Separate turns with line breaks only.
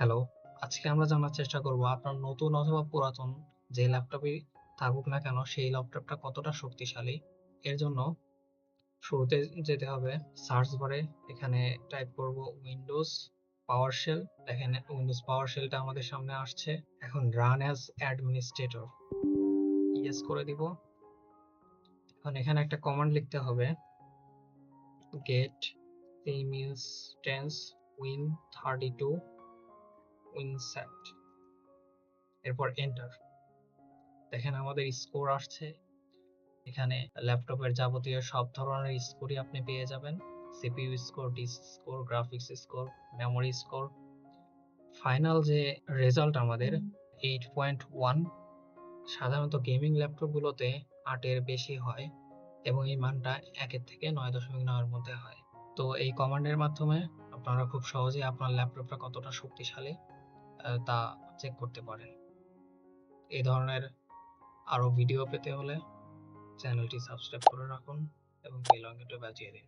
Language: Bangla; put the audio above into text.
হ্যালো আজকে আমরা জানার চেষ্টা করব আপনার নতুন অথবা পুরাতন যে ল্যাপটপই থাকুক না কেন, সেই ল্যাপটপটা কতটা শক্তিশালী? এর জন্য শুরুতে যেতে হবে সার্চ বারে, এখানে টাইপ করব উইন্ডোজ পাওয়ার শেল, দেখেন উইন্ডোজ পাওয়ার শেলটা আমাদের সামনে আসছে, এখন রান অ্যাজ অ্যাডমিনিস্ট্রেটর। ইয়েস করে দিব। এখন এখানে একটা কমান্ড লিখতে হবে get instance win thirty two winsat এরপর এন্টার দেখেন আমাদের স্কোর আসছে। এখানে ল্যাপটপের যাবতীয় সব ধরনের স্কোরই আপনি পেয়ে যাবেন। CPU score disk score graphics score memory score final যে রেজাল্ট আমাদের এইট পয়েন্ট ওয়ান সাধারণত গেমিং ল্যাপটপগুলোতে আটের বেশি হয় এবং এই মানটা একের থেকে নয় দশমিক নয়ের মধ্যে হয়। তো এই কমান্ডের মাধ্যমে আপনারা খুব সহজেই আপনার ল্যাপটপটা কতটা শক্তিশালী তা চেক করতে পারেন। এই ধরনের আরও ভিডিও পেতে হলে চ্যানেলটি সাবস্ক্রাইব করে রাখুন এবং বেল আইকনটি বাজিয়ে দিন।